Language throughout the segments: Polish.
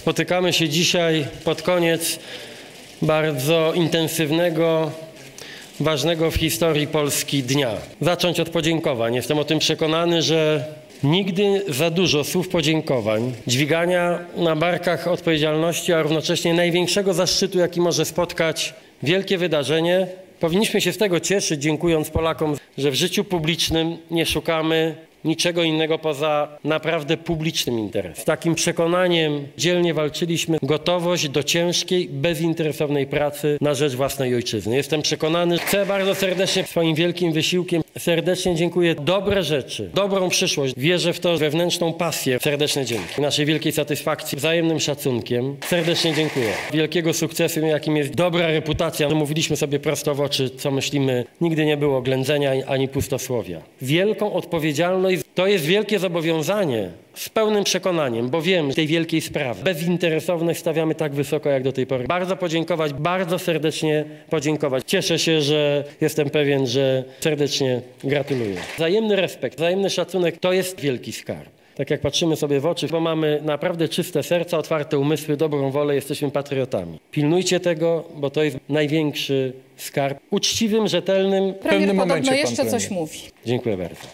Spotykamy się dzisiaj pod koniec bardzo intensywnego, ważnego w historii Polski dnia. Zacząć od podziękowań. Jestem o tym przekonany, że nigdy za dużo słów podziękowań, dźwigania na barkach odpowiedzialności, a równocześnie największego zaszczytu, jaki może spotkać wielkie wydarzenie. Powinniśmy się z tego cieszyć, dziękując Polakom, że w życiu publicznym nie szukamy niczego innego poza naprawdę publicznym interesem. Z takim przekonaniem dzielnie walczyliśmy gotowość do ciężkiej, bezinteresownej pracy na rzecz własnej ojczyzny. Jestem przekonany, chcę bardzo serdecznie swoim wielkim wysiłkiem serdecznie dziękuję. Dobre rzeczy, dobrą przyszłość. Wierzę w to, wewnętrzną pasję. Serdeczne dzięki. Naszej wielkiej satysfakcji, wzajemnym szacunkiem. Serdecznie dziękuję. Wielkiego sukcesu, jakim jest dobra reputacja. Mówiliśmy sobie prosto w oczy, co myślimy. Nigdy nie było ględzenia ani pustosłowia. Wielką odpowiedzialność to jest wielkie zobowiązanie z pełnym przekonaniem, bo wiem tej wielkiej sprawy. Bezinteresowność stawiamy tak wysoko jak do tej pory. Bardzo podziękować, bardzo serdecznie podziękować. Cieszę się, że jestem pewien, że serdecznie gratuluję. Wzajemny respekt, wzajemny szacunek to jest wielki skarb. Tak jak patrzymy sobie w oczy, bo mamy naprawdę czyste serca, otwarte umysły, dobrą wolę, jesteśmy patriotami. Pilnujcie tego, bo to jest największy skarb. Uczciwym, rzetelnym. Premier pewnym momencie jeszcze coś mówi. Dziękuję bardzo.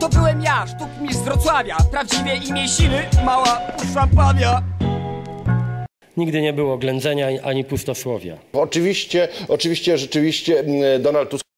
To byłem ja, sztukmistrz z Wrocławia Prawdziwie imię siły, mała puszcza pawia Nigdy nie było ględzenia ani pustosłowia. Oczywiście, oczywiście, rzeczywiście mm, Donald Tusk